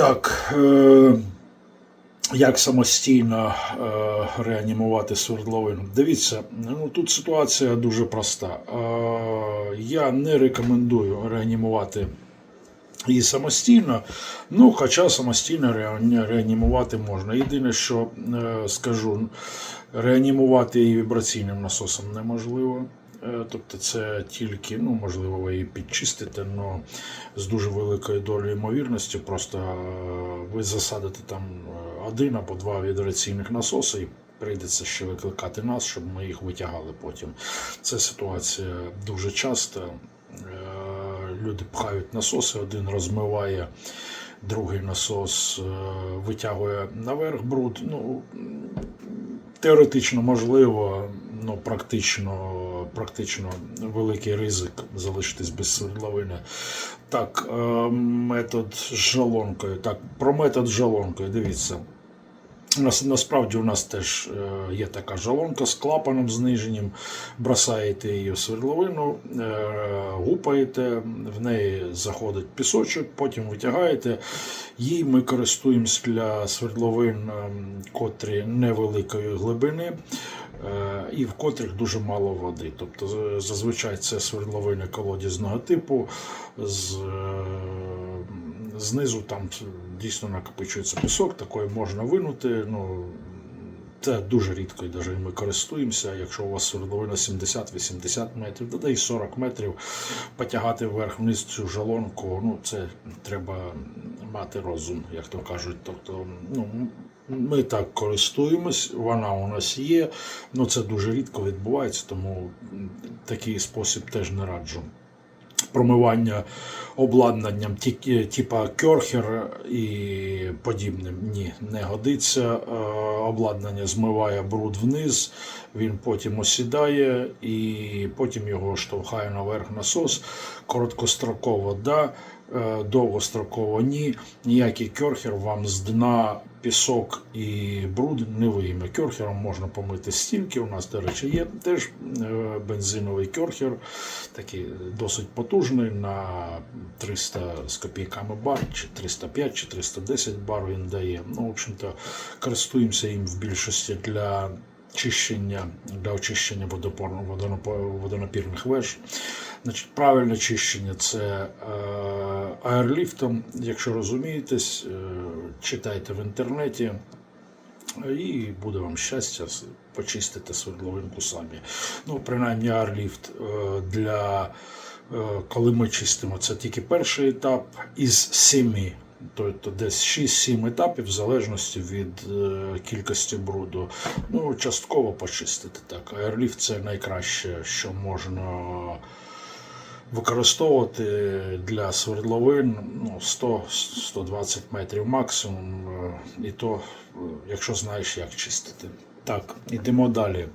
Так, е, як самостійно е, реанімувати свердловину? Дивіться, ну тут ситуація дуже проста. Е, я не рекомендую реанімувати її самостійно, ну, хоча самостійно реанімувати можна. Єдине, що е, скажу, реанімувати її вібраційним насосом неможливо. Е, Тобто це тільки, ну, можливо, ви її підчистите, але з дуже великою долею ймовірності просто е, ви засадите там е, один або два вібраційних насоси і прийдеться ще викликати нас, щоб ми їх витягали потім. Це ситуація дуже часто. Люди пхають насоси, один розмиває, другий насос витягує наверх бруд. Ну, теоретично можливо, ну практично, практично великий ризик залишитись без свердловини. Так, е, метод з жалонкою. Так, про метод з жалонкою, дивіться. Нас- Насправді у нас теж е, є така жалонка з клапаном зниженням. Бросаєте її в свердловину, е, гупаєте, в неї заходить пісочок, потім витягаєте. Їй ми користуємось для свердловин, ем, котрі невеликої глибини. е, І в котрих дуже мало води. Тобто зазвичай це свердловини колодязного типу, з, е, знизу там дійсно накопичується пісок, такої можна винути. Ну, це дуже рідко і навіть ми користуємося. Якщо у вас свердловина 70-80 метрів, да і 40 метрів, потягати вверх-вниз цю жалонку, ну це треба мати розум, як то кажуть. Тобто, ну, ми так користуємось, вона у нас є, ну це дуже рідко відбувається, тому такий спосіб теж не раджу промивання обладнанням ті- типа Керхер і подібним. Ні, не годиться. Е, Обладнання змиває бруд вниз, він потім осідає і потім його штовхає наверх насос. Короткостроково да, е, довгостроково ні. Ніякий керхер вам з дна пісок і бруд не вийме. Керхером можна помити стінки. У нас, до речі, є теж е, бензиновий керхер, такий досить потужний на 300 з копійками бар, чи 305, чи 310 бар він дає. Ну, в общем-то, користуємося їм в більшості для чищення, для очищення водонапірних веж. Значить, правильне чищення це е, аерліфтом. Якщо розумієтесь, е, читайте в інтернеті. І буде вам щастя почистити свердловинку самі. Ну, принаймні, Арліфт для е, коли ми чистимо, це тільки перший етап із семи. Тобто десь 6-7 етапів в залежності від е, кількості бруду. Ну, частково почистити так. Аерліфт це найкраще, що можна використовувати для свердловин ну, 100-120 метрів максимум. е, І то, е, якщо знаєш, як чистити. Так, ідемо далі.